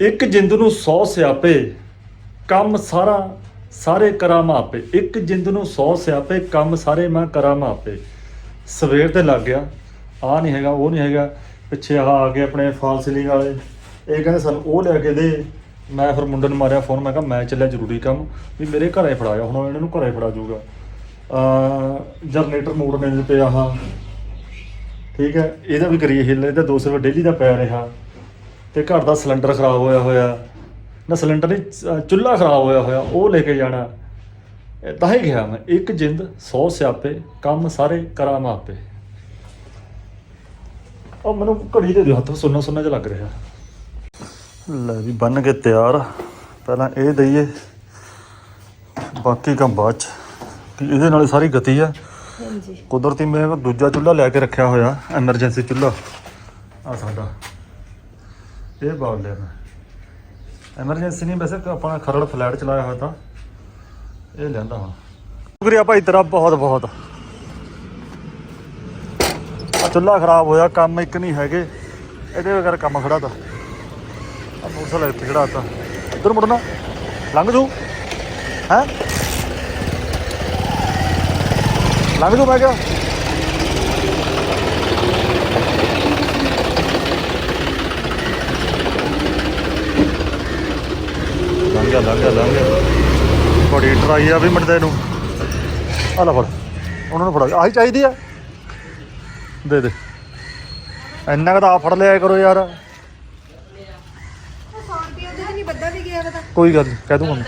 ਇੱਕ ਜਿੰਦ ਨੂੰ 100 ਸਿਆਪੇ, ਕੰਮ ਸਾਰਾ ਸਾਰੇ ਕਰਾਂ ਮਾਪੇ ਇੱਕ ਜਿੰਦ ਨੂੰ 100 ਸਿਆਪੇ, ਕੰਮ ਸਾਰੇ ਮੈਂ ਕਰਾਂ ਮਾਪੇ ਸਵੇਰ ਤੇ ਲੱਗ ਗਿਆ। ਆ ਨਹੀਂ ਹੈਗਾ, ਉਹ ਨਹੀਂ ਹੈਗਾ। ਪਿੱਛੇ ਆ ਆ ਗਏ ਆਪਣੇ ਫਾਲ ਸੀਲਿੰਗ ਵਾਲੇ। ਇਹ ਕਹਿੰਦੇ ਸਾਨੂੰ ਉਹ ਲੈ ਕੇ ਦੇ। ਮੈਂ ਫਿਰ ਮੁੰਡੇ ਨੂੰ ਮਾਰਿਆ ਫੋਨ, ਮੈਂ ਕਿਹਾ ਮੈਂ ਚੱਲਿਆ ਜ਼ਰੂਰੀ ਕੰਮ। ਵੀ ਮੇਰੇ ਘਰੇ ਫੜਾਇਆ, ਹੁਣ ਇਹਨਾਂ ਨੂੰ ਘਰੇ ਫੜਾ ਜਾਊਗਾ। ਅ ਜਨਰੇਟਰ ਮੋੜਨੇ ਦੇ ਪਿਆ ਆਹ। ਠੀਕ ਹੈ, ਇਹਦਾ ਵੀ ਕਰੀਏ ਹਿੱਲ, ਇਹਦਾ 200 ਰੁਪਏ ਡੇਲੀ ਦਾ ਪੈ ਰਿਹਾ। ਤੇ ਘਰ ਦਾ ਸਿਲੰਡਰ ਖਰਾਬ ਹੋਇਆ ਹੋਇਆ। ਨਾ ਸਿਲੰਡਰ ਨਹੀਂ ਚੁੱਲ੍ਹਾ ਖਰਾਬ ਹੋਇਆ ਹੋਇਆ, ਉਹ ਲੈ ਕੇ ਜਾਣਾ। ਤਾਂ ਹੀ ਗਿਆ ਮੈਂ। ਇੱਕ ਜਿੰਦ 100 ਸਿਆਪੇ ਕੰਮ ਸਾਰੇ ਕਰਾਂ ਮਾਪੇ ਉਹ ਮੈਨੂੰ ਘੜੀ ਦੇ ਦਿਓ ਹੱਥ ਸੁੰਨਾ ਸੁੰਨਾ ਜਿਹਾ ਲੱਗ ਰਿਹਾ। ਲੈ ਵੀ ਬੰਨ ਕੇ ਤਿਆਰ। ਪਹਿਲਾਂ ਇਹ ਦਈਏ ਬਾਕੀ ਕੰਮ ਬਾਅਦ ਚ। ਕਿ ਇਹਦੇ ਨਾਲ ਸਾਰੀ ਗਤੀ ਆ। ਹਾਂਜੀ। ਕੁਦਰਤੀ ਮੈਂ ਦੂਜਾ ਚੁੱਲ੍ਹਾ ਲੈ ਕੇ ਰੱਖਿਆ ਹੋਇਆ ਐਮਰਜੈਂਸੀ ਚੁੱਲ੍ਹਾ। ਆ ਸਾਡਾ। ਇਹ ਬਾਲ ਲਿਆ ਮੈਂ। ਐਮਰਜੈਂਸੀ ਨਹੀਂ ਵੈਸੇ ਆਪਣਾ ਖਰੜ ਫਲੈਟ ਚਲਾਇਆ ਹੋਇਆ ਤਾਂ। ਇਹ ਲੈਂਦਾ ਹੁਣ। ਸ਼ੁਕਰੀਆ ਭਾਈ ਤੇਰਾ ਬਹੁਤ ਬਹੁਤ। ਆ ਚੁੱਲ੍ਹਾ ਖਰਾਬ ਹੋਇਆ, ਕੰਮ ਇੱਕ ਨਹੀਂ ਹੈਗੇ। ਇਹਦੇ ਵਗੈਰ ਕੰਮ ਖੜਾ ਤਾ। ਆ ਮੋਟਰਸਾਈਕਲ ਇੱਥੇ ਖੜਾ ਤਾ। ਇੱਧਰ ਮੁੜਨਾ। ਲੰਘ ਜੂ। ਹੈ? ਲੰਘ ਜੂ ਮੈਂ ਕਿਹਾ। ਲੰਘ ਗਿਆ ਲੰਘ ਗਿਆ ਲੰਘ ਗਿਆ। ਬੜੀ ਟਰਾਈ ਆ ਵੀ ਮਿੰਟਦੇ ਨੂੰ। ਆ ਲੈ ਫੜ, ਉਹਨਾਂ ਨੂੰ ਫੜਾ। ਆਹੀ ਚਾਹੀਦੀ ਆ। ਦੇ ਦੇ। ਇੰਨਾ ਕੁ ਫੜ ਲਿਆ ਕਰੋ ਯਾਰ। ਕੋਈ ਗੱਲ ਕਹਿ ਦੂੰਗਾ ਮੈਂ।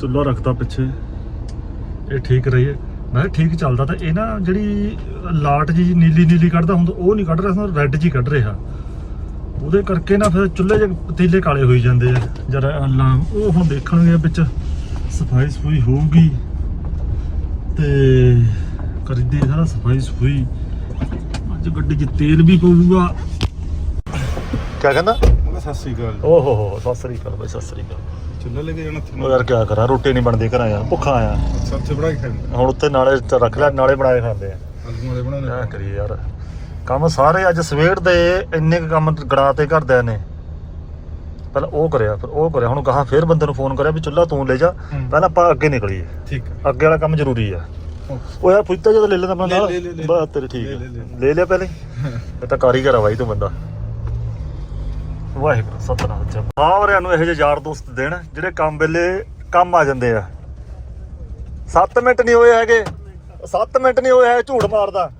ਚੁੱਲ੍ਹਾ ਰੱਖਤਾ ਪਿੱਛੇ। ਇਹ ਠੀਕ ਰਹੀ ਹੈ। ਮੈਂ ਕਿਹਾ ਠੀਕ ਚੱਲਦਾ ਤਾਂ ਇਹ ਨਾ ਜਿਹੜੀ ਲਾਟ ਜੀ ਨੀਲੀ ਨੀਲੀ ਕੱਢਦਾ ਹੁੰਦਾ, ਉਹ ਨਹੀਂ ਕੱਢ ਰਿਹਾ ਰੈੱਡ ਜੀ ਕੱਢ ਰਿਹਾ। ਉਹਦੇ ਕਰਕੇ ਨਾ ਫਿਰ ਚੁੱਲ੍ਹੇ ਜੇ ਪਤੀਲੇ ਕਾਲੇ ਹੋਈ ਜਾਂਦੇ ਆ। ਜਦ ਅੱਲਾ ਉਹ ਹੁਣ ਦੇਖਣਗੇ ਵਿੱਚ ਸਫ਼ਾਈ ਸਫੂਈ ਹੋਊਗੀ। ਤੇ ਕਰੀਦੀ ਸਾਰਾ ਸਫ਼ਾਈ ਸਫੂਈ। ਅੱਜ ਗੱਡੀ 'ਚ ਤੇਲ ਵੀ ਪਊਗਾ। ਕੀ ਕਹਿੰਦਾ? ਮੈਂ ਸਤਿ ਸ੍ਰੀ ਅਕਾਲ। ਓਹ ਹੋ ਹੋ ਸਤਿ ਸ੍ਰੀ ਅਕਾਲ ਬਈ ਸਤਿ ਸ੍ਰੀ ਅਕਾਲ। ਚੁੱਲ੍ਹਾ ਲੈ ਕੇ ਜਾਣਾ ਉਹ ਯਾਰ ਕੀ ਕਰਾਂ ਰੋਟੀ ਨਹੀਂ ਬਣਦੀ ਘਰਾਂ ਯਾਰ ਭੁੱਖਾ ਆਇਆ ਸਭ ਤੋਂ ਬੜਾ ਖਾਂਦਾ। ਹੁਣ ਉੱਤੇ ਨਾਲੇ ਰੱਖ ਲਿਆ ਨਾਲੇ ਬਣਾਏ ਖਾਂਦੇ ਆ। ਆਲੂਆਂ ਦੇ ਬਣਾਉਣੇ। ਕਿਆ ਕਰੀਏ ਯਾਰ। ਕੰਮ ਸਾਰੇ ਅੱਜ ਸਵੇਰ ਦੇ ਇੰਨੇ ਕੁ ਕੰਮ ਗਣਾ ਤੇ ਘਰਦਿਆਂ ਨੇ। ਪਹਿਲਾਂ ਉਹ ਕਰਿਆ ਫਿਰ ਉਹ ਕਰਿਆ ਹੁਣ ਕਹਾ ਫਿਰ ਬੰਦੇ ਨੂੰ ਫੋਨ ਕਰਿਆ ਵੀ ਚੁੱਲਾ ਤੂੰ ਲੈ ਜਾ। ਪਹਿਲਾਂ ਆਪਾਂ ਅੱਗੇ ਨਿਕਲੀਏ। ਠੀਕ ਹੈ। ਅੱਗੇ ਵਾਲਾ ਕੰਮ ਜ਼ਰੂਰੀ ਆ। ਉਹ ਯਾਰ ਪੁੱਛਤਾ ਜਦੋਂ ਲੈ ਲੈਂਦਾ ਆਪਣਾ ਲੈ- ਲੈ- ਲੈ- ਲੈ। ਬਸ ਤੇਰੇ ਠੀਕ ਲੈ- ਹੈ ਲੈ- ਲਿਆ ਪਹਿਲੇ ਇਹ ਤਾਂ ਕਾਰੀਗਰ ਆ ਬਾਈ ਤੂੰ ਬੰਦਾ। ਵਾਹਿਗੁਰੂ ਸਤਨਾਮ। ਜਪ ਸਾਰਿਆਂ ਨੂੰ ਇਹੋ ਜਿਹੇ ਯਾਰ ਦੋਸਤ ਦੇਣ ਜਿਹੜੇ ਕੰਮ ਵੇਲੇ ਕੰਮ ਆ ਜਾਂਦੇ ਆ। 7 ਮਿੰਟ ਨਹੀਂ ਹੋਏ ਹੈਗੇ। 7 ਮਿੰਟ ਨਹੀਂ ਹੋਏ ਹੈ ਝੂਠ ਮਾਰਦਾ।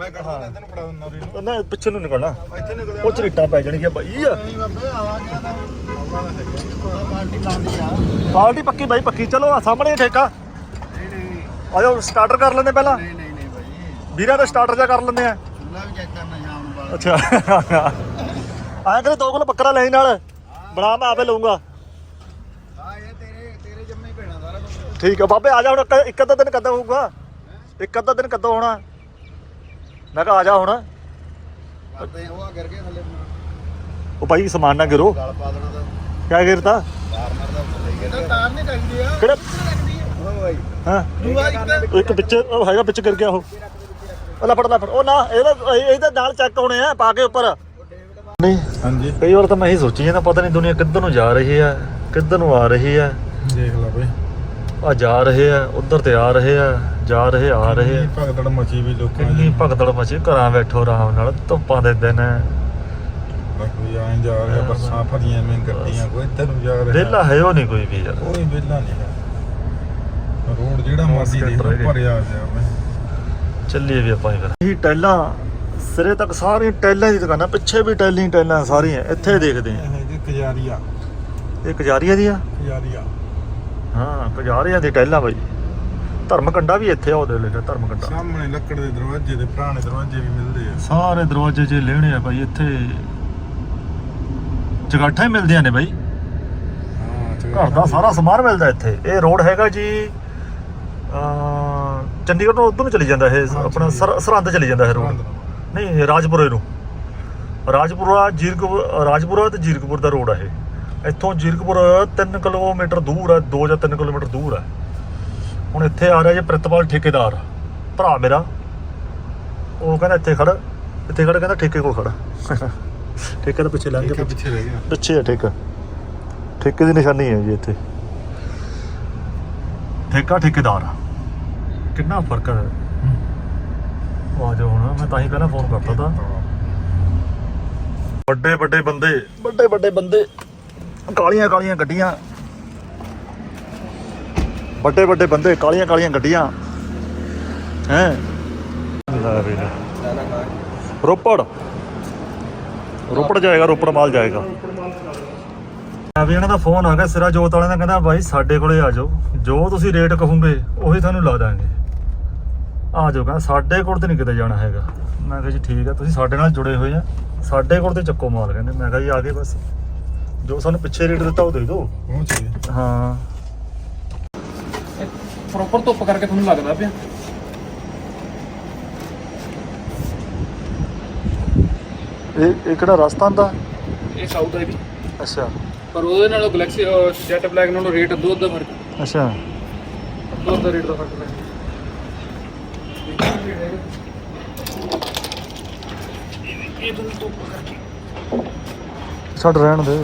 ਮੈਂ ਕੱਢਦਾ ਤੈਨੂੰ ਫੜਾ ਦਿੰਦਾ ਵੀਰ ਨੂੰ ਉਹਨਾਂ ਪਿੱਛੇ ਨੂੰ ਨਿਕਲਣਾ। ਇੱਥੇ ਨਿਕਲਿਆ ਉਹ ਚਰੀਟਾਂ ਪੈ ਜਾਣਗੀਆਂ ਬਾਈ ਆ। ਨਹੀਂ ਬਾਬੇ ਆਵਾਜ਼ ਆ ਤਾਂ। ਪਾਰਟੀ ਲਾਉਂਦੀ ਆ। ਪਾਰਟੀ ਪੱਕੀ ਬਾਈ ਪੱਕੀ। ਚਲੋ ਆ ਸਾਹਮਣੇ ਠੇਕਾ। ਨਹੀਂ ਨਹੀਂ ਆਜੋ ਸਟਾਰਟਰ ਕਰ ਲੈਂਦੇ ਪਹਿਲਾਂ। ਨਹੀਂ ਨਹੀਂ ਨਹੀਂ ਭਾਈ ਵੀਰਾਂ ਦਾ ਸਟਾਰਟਰ ਜਾ ਕਰ ਲੈਂਦੇ ਆ। ਚੁੱਲ੍ਹਾ ਵੀ ਚੈੱਕ ਕਰਨਾ ਸ਼ਾਮ ਨੂੰ ਬਾਅਦ ਅੱਛਾ। ਆਇਆ ਕਰੇ ਦੋ ਕਿਲੋ ਬੱਕਰਾ ਲੈ ਨਾਲ। ਬਣਾ ਮੈਂ ਆਪੇ ਲਊਂਗਾ। ਹਾਂ ਇਹ ਤੇਰੇ ਤੇਰੇ ਜੰਮੇ ਹੀ ਪੈਣਾ ਸਾਰਾ ਕੁਝ ਠੀਕ ਆ ਬਾਬੇ ਆ ਜਾ ਹੁਣ ਇੱਕ ਅੱਧਾ ਦਿਨ ਕਦੋਂ ਹੋਊਗਾ। ਇੱਕ ਅੱਧਾ ਦਿਨ ਕਦੋਂ ਹੋਣਾ। ਮੈਂ ਕਿਹਾ ਆ ਜਾ ਹੁਣ। ਕਰਦੇ ਉਹ ਆ ਕਰਕੇ ਥੱਲੇ ਉਹ ਭਾਈ ਸਮਾਨ ਨਾ ਗਿਰੋ। ਗਲ ਪਾ ਦੇਣਾ ਤਾਂ। ਕਿਆ ਗਿਰਤਾ? ਤਾਰ ਮਾਰਦਾ ਥੱਲੇ ਗਿਰ ਤਾਰ ਨਹੀਂ ਲੱਗਦੀ ਆ। ਕਿਹੜਾ? ਉਹ ਭਾਈ ਹਾਂ? ਦੂਆ ਇੱਕ। ਇੱਕ ਵਿੱਚ ਉਹ ਹੈਗਾ ਵਿੱਚ ਗਿਰ ਗਿਆ ਉਹ। ਉਹ ਲੈ ਫੜ ਲੈ ਫੜ। ਉਹ ਨਾ ਇਹਦਾ ਇਹਦੇ ਨਾਲ ਚੈੱਕ ਹੋਣੇ ਆ ਪਾ ਕੇ ਉੱਪਰ। ਨਹੀਂ। ਹਾਂਜੀ। ਕਈ ਵਾਰ ਤਾਂ ਮੈਂ ਇਹੀ ਸੋਚੀ ਜਾਂਦਾ ਪਤਾ ਨਹੀਂ ਦੁਨੀਆ ਕਿੱਧਰ ਨੂੰ ਜਾ ਰਹੀ ਆ ਕਿੱਧਰ ਨੂੰ ਆ ਰਹੀ ਆ। ਦੇਖ ਲੈ ਬਈ। ਆ ਜਾ ਰਹੇ ਆ ਉਧਰ ਤੇ ਆ ਰਹੇ ਆ ਜਾ ਰਹੇ ਆ ਰਹੇ ਆ। ਭਗਦੜ ਮਚੀ ਵੀ ਲੋਕਾਂ ਕਿੰਨੀ ਭਗਦੜ ਮਚੀ ਘਰਾਂ ਬੈਠੋ ਆਰਾਮ ਨਾਲ ਧੁੱਪਾਂ ਦੇ ਦਿਨ ਕੋਈ ਆਂ ਜਾ ਰਿਹਾ ਬੱਸਾਂ ਭਰੀਆਂ ਮੈਂ ਗੱਡੀਆਂ ਕੋਈ ਇੱਧਰ ਨੂੰ ਜਾ ਰਿਹਾ। ਵਿਹਲਾ ਹੈ ਉਹ ਨਹੀਂ ਕੋਈ ਵੀ ਯਾਰ। ਕੋਈ ਵਿਹਲਾ ਨਹੀਂ ਹੈ। ਰੋਡ ਜਿਹੜਾ ਮਰਜ਼ੀ ਦੇਖ ਭਰਿਆ ਪਿਆ ਮੈਂ ਚੱਲੀਏ ਵੀ ਆਪਾਂ ਫਿਰ ਇਹ ਟੈਲਾਂ ਸਿਰੇ ਤੱਕ ਸਾਰੀਆਂ ਟੈਲਾਂ ਦੀ ਦੁਕਾਨਾਂ ਪਿੱਛੇ ਵੀ ਟੈਲਾਂ ਟੈਲਾਂ ਸਾਰੀਆਂ ਇੱਥੇ ਦੇਖਦੇ ਆ ਇਹ ਕਜਾਰੀਆ। ਇਹ ਕਜਾਰੀਆ ਦੀ ਆ ਕਜਾਰੀਆ। ਹਾਂ ਕਜਾਰੀਆ ਦੀ ਟੈਲਾਂ ਬਾਈ। ਧਰਮ ਕੰਡਾ ਵੀ ਇੱਥੇ ਆ ਉਹਦੇ ਲਈ ਧਰਮ ਕੰਡਾ ਸਾਹਮਣੇ ਲੱਕੜ ਦੇ ਦਰਵਾਜ਼ੇ ਦੇ ਪੁਰਾਣੇ ਦਰਵਾਜ਼ੇ ਵੀ ਮਿਲਦੇ ਆ। ਸਾਰੇ ਦਰਵਾਜ਼ੇ 'ਚ ਲੈਣੇ ਆ ਬਾਈ ਇੱਥੇ ਜਗਾਠਾਂ ਹੀ ਮਿਲਦੀਆਂ ਨੇ ਬਾਈ। ਹਾਂ ਘਰ ਦਾ ਸਾਰਾ ਸਮਾਨ ਮਿਲਦਾ ਇੱਥੇ। ਇਹ ਰੋਡ ਹੈਗਾ ਜੀ ਚੰਡੀਗੜ੍ਹ ਤੋਂ ਉਧਰ ਨੂੰ ਚਲੀ ਜਾਂਦਾ ਇਹ ਆਪਣਾ ਸਰ- ਸਰਹੰਦ ਚਲੀ ਜਾਂਦਾ ਇਹ ਰੋਡ। ਨਹੀਂ ਰਾਜਪੁਰੇ ਨੂੰ। ਰਾਜਪੁਰਾ ਜੀਰਕਪੁਰ ਰਾਜਪੁਰਾ ਤੇ ਜੀਰਕਪੁਰ ਦਾ ਰੋਡ ਆ ਇਹ। ਇੱਥੋਂ ਜੀਰਕਪੁਰ 3 ਕਿਲੋਮੀਟਰ ਦੂਰ ਹੈ 2 ਜਾਂ 3 ਕਿਲੋਮੀਟਰ ਦੂਰ ਹੈ। ਹੁਣ ਇੱਥੇ ਆ ਰਿਹਾ ਜੀ ਪ੍ਰਿਤਪਾਲ ਠੇਕੇਦਾਰ ਭਰਾ ਮੇਰਾ। ਉਹ ਕਹਿੰਦਾ ਇੱਥੇ ਖੜ ਇੱਥੇ ਖੜ ਕਹਿੰਦਾ ਠੇਕੇ ਕੋਲ ਖੜ। ਠੇਕੇ ਦੇ ਪਿੱਛੇ ਲੰਘ ਕੇ ਪਿੱਛੇ। ਰਹਿ ਗਿਆ। ਪਿੱਛੇ ਹੈ ਠੇਕਾ। ਠੇਕੇ ਦੀ ਨਿਸ਼ਾਨੀ ਹੈ ਜੀ ਇੱਥੇ। ਠੇਕਾ ਠੇਕੇਦਾਰ। ਕਿੰਨਾ ਫ਼ਰਕ ਹੈ। ਆ ਜਾਓ ਹੁਣ ਮੈਂ ਤਾਂ ਹੀ ਪਹਿਲਾਂ ਫੋਨ ਕਰਤਾ ਤਾ। ਵੱਡੇ ਵੱਡੇ ਬੰਦੇ। ਵੱਡੇ ਵੱਡੇ ਬੰਦੇ। ਕਾਲੀਆਂ ਕਾਲੀਆਂ ਗੱਡੀਆਂ। ਵੱਡੇ ਵੱਡੇ ਬੰਦੇ, ਕਾਲੀਆਂ ਕਾਲੀਆਂ ਗੱਡੀਆਂ। ਹੈ? ਰੋਪੜ। ਰੋਪੜ ਜਾਏਗਾ, ਰੋਪੜ ਮਾਲ ਜਾਏਗਾ। ਆ ਵੀ ਇਹਨਾਂ ਦਾ ਫੋਨ ਆ ਗਿਆ ਸਿਰਾ ਜੋਤ ਵਾਲਿਆਂ ਦਾ, ਕਹਿੰਦਾ ਬਾਈ ਸਾਡੇ ਕੋਲੇ ਆ ਜਾਓ। ਜੋ ਤੁਸੀਂ ਰੇਟ ਕਹੋਗੇ, ਉਹੀ ਤੁਹਾਨੂੰ ਲਾ ਦਾਂਗੇ। ਆ ਜਾਓ, ਕਹਿੰਦਾ ਸਾਡੇ ਕੋਲ ਤੇ ਨਹੀਂ ਕਿਤੇ ਜਾਣਾ ਹੈਗਾ। ਮੈਂ ਕਿਹਾ ਜੀ ਠੀਕ ਆ, ਤੁਸੀਂ ਸਾਡੇ ਨਾਲ ਜੁੜੇ ਹੋਏ ਆ। ਸਾਡੇ ਕੋਲ ਤੇ ਚੱਕੋ ਮਾਲ, ਕਹਿੰਦੇ। ਮੈਂ ਕਿਹਾ ਜੀ ਆ ਗਏ ਬਸ। ਜੋ ਸਾਨੂੰ ਪਿੱਛੇ ਰੇਟ ਦਿੱਤਾ ਉਹ ਦੇ ਦਿਓ। ਪਹੁੰਚ ਗਏ ਹਾਂ। ਪ੍ਰੋਪਰ ਧੁੱਪ ਕਰਕੇ ਤੁਹਾਨੂੰ ਲੱਗਦਾ ਪਿਆ। ਇਹ ਇਹ ਕਿਹੜਾ ਰਾਜਸਥਾਨ ਦਾ ਇਹ ਸਾਊਥ ਹੈ ਵੀ। ਅੱਛਾ। ਪਰ ਉਹਦੇ ਨਾਲੋਂ ਗੈਲੈਕਸੀ ਜੈਟ ਬਲੈਕ ਨਾਲੋਂ ਰੇਟ ਦੋ ਦਾ ਫ਼ਰਕ ਅੱਛਾ। ਦੋ ਦਾ ਰੇਟ ਦਾ ਫ਼ਰਕ ਹੈ। ਇਹ ਤੁਹਾਨੂੰ ਧੁੱਪ ਕਰਕੇ। ਛੱਡ ਰਹਿਣ ਦੇ।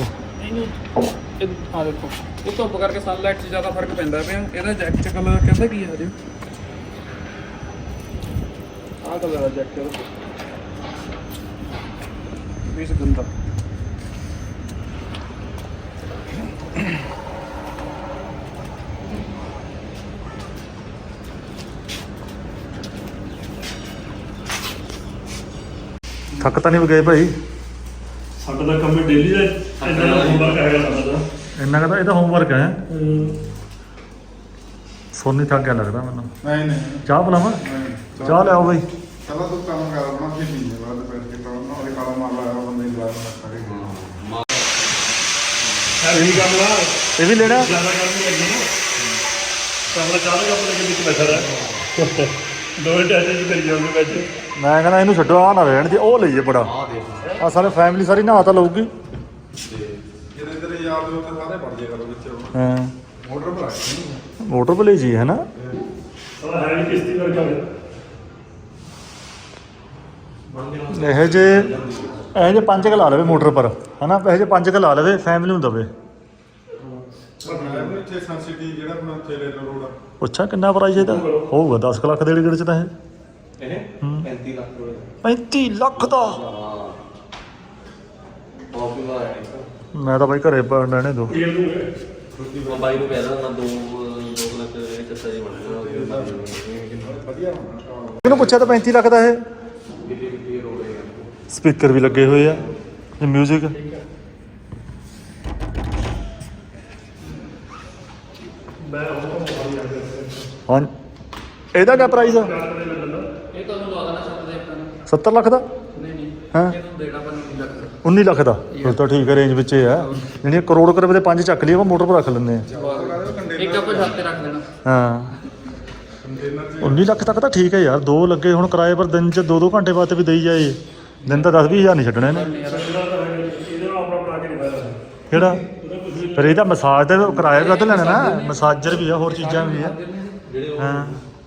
ਇਹ ਆ ਦੇਖੋ। ਇਹ ਧੁੱਪ ਕਰਕੇ ਸਨਲਾਈਟ 'ਚ ਜ਼ਿਆਦਾ ਫ਼ਰਕ ਪੈਂਦਾ ਪਿਆ। ਇਹਦਾ ਜੈਕਟ ਕਲਰ ਕਹਿੰਦਾ ਕੀ ਹੈ ਜੀ? ਆਹ ਕਲਰ ਹੈ ਜੈਕਟ ਦਾ। ਗੰਦਾ ਥੱਕ ਤਾਂ ਨਹੀਂ ਗਏ ਭਾਈ? ਸਾਡਾ ਤਾਂ ਕੰਮ ਡੇਲੀ ਦਾ ਇੰਨਾ ਦਾ ਹੋਮਵਰਕ ਹੈਗਾ ਸਾਡਾ ਇੰਨਾ ਕਹਦਾ ਇਹਦਾ ਹੋਮਵਰਕ ਹੈ। ਸੋਨੀ ਥੱਕ ਗਿਆ ਲੱਗਦਾ ਮੈਨੂੰ। ਨਹੀਂ ਨਹੀਂ। ਚਾਹ ਪਿਲਾਵਾਂ ਨਹੀਂ ਚਾਹ ਲਿਆਓ ਬਈ। ਚਲੋ ਤੂੰ ਕੰਮ ਕਰ ਆਪਣਾ ਫਿਰ ਪੀਣੇ ਬਾਅਦ ਬੈਠ ਕੇ ਤਾਂ ਨਾ ਉਹਦੇ ਕਾਲਾ ਮਾਰ ਲਾਇਆ ਬੰਦੇ ਨੂੰ ਗਲਾਸ ਰੱਖ ਕੇ ਇਹੀ ਕੰਮ ਆ। ਇਹ ਵੀ ਲੈਣਾ ਜ਼ਿਆਦਾ ਕੰਮ ਨਹੀਂ ਲੱਗੀ ਨਾ। ਤਾਂ ਆਪਣਾ ਚਾਹ ਦਾ ਵਿੱਚ ਬੈਠਾ ਰਹਿ। ਦੋ ਟੈਸਟ ਜੀ ਕਰੀ ਜਾਓਗੇ ਵਿੱਚ। ਮੈਂ ਕਹਿੰਦਾ ਇਹਨੂੰ ਛੱਡੋ ਆ ਨਾ ਰਹਿਣ ਦੀ ਉਹ ਲਈਏ ਬੜਾ। ਆ ਸਾਰੇ ਫੈਮਿਲੀ ਸਾਰੀ ਨਹਾ ਤਾਂ ਲਊਗੀ। ਜਿਹਦੇ ਤੇਰੇ ਯਾਰ ਦੇ ਉੱਤੇ ਸਾਰੇ ਪੜ ਜੇ ਕਰੋ ਵਿੱਚ ਹਾਂ। ਮੋਟਰ ਭਲੇ ਜੀ ਹੈ ਨਾ? ਕਿਸ਼ਤੀ ਵਰਗਾ ਇਹ ਜੇ ਇਹ ਜੇ ਪੰਜ ਕ ਲਾ ਲਵੇ ਮੋਟਰ ਪਰ ਹਨਾ ਇਹ ਜੇ ਪੰਜ ਕ ਲਾ ਲਵੇ ਫੈਮਿਲੀ ਨੂੰ ਦਵੇ। ਪੁੱਛਾਂ ਕਿੰਨਾ ਪ੍ਰਾਈਸ ਇਹਦਾ? ਹੋਊਗਾ 10 ਕੁ ਲੱਖ ਦੇ ਗੇੜ ਚ ਤਾਂ ਇਹ। ਇਹ। 35 ਲੱਖ ਰੁਪਏ 35 ਲੱਖ ਦਾ? ਹੈ। ਮੈਂ ਤਾਂ ਬਾਈ ਘਰੇ ਪਾ ਲੈਣੇ ਦੋ। ਮੈਂ ਬਾਈ ਨੂੰ ਦੋ ਦੋ ਲੱਖ ਚੱਸਾ ਜੀ ਇਹਨੂੰ ਪੁੱਛਿਆ ਤਾਂ 35 ਲੱਖ ਦਾ ਇਹ। ਸਪੀਕਰ ਵੀ ਲੱਗੇ ਹੋਏ ਆ। ਤੇ 뮤직 ਹਾਂ ਇਹਦਾ ਕੀ ਪ੍ਰਾਈਸ ਆ ਇਹ ਤੁਹਾਨੂੰ ਲਾ ਦੇਣਾ ਛੱਤ ਦੇ ਉੱਪਰ 70 ਲੱਖ ਦਾ? ਨਹੀਂ ਨਹੀਂ। ਹਾਂ? ਇਹ ਤੁਹਾਨੂੰ ਦੇਣਾ ਪਰ ਨਹੀਂ ਲੱਗਦਾ 19 ਲੱਖ ਦਾ? ਫਿਰ ਤਾਂ ਠੀਕ ਹੈ ਰੇਂਜ ਵਿੱਚ ਹੀ। ਆ ਜਿਹੜੀਆਂ ਕਰੋੜ ਕਰੋੜ ਦੇ ਪੰਜ ਚੱਕ ਲਈ ਆਪਾਂ ਮੋਟਰ ਪਰ ਰੱਖ ਲੈਂਦੇ ਆ ਇੱਕ ਆਪਾਂ ਛੱਤ ਤੇ ਰੱਖ ਦੇਣਾ। ਹਾਂ। 19 ਲੱਖ ਤੱਕ ਤਾਂ ਠੀਕ ਹੈ ਯਾਰ ਦੋ ਲੱਗੇ ਹੁਣ ਕਿਰਾਏ ਪਰ ਦਿਨ ਚ 2-2 ਘੰਟੇ ਬਾਅਦ ਵੀ ਦੇਈ ਜਾਏ। ਦਿਨ ਤਾਂ 10-20 ਹਜ਼ਾਰ ਨਹੀਂ ਛੱਡਣੇ ਨੇ ਕਿਹੜਾ? ਫਿਰ ਇਹਦਾ ਮਸਾਜ ਦਾ ਕਿਰਾਇਆ ਵੀ ਵੱਧ ਲੈਣਾ ਨਾ। ਮਸਾਜਰ ਵੀ ਆ ਹੋਰ ਚੀਜ਼ਾਂ ਵੀ ਆ। ਹਾਂ।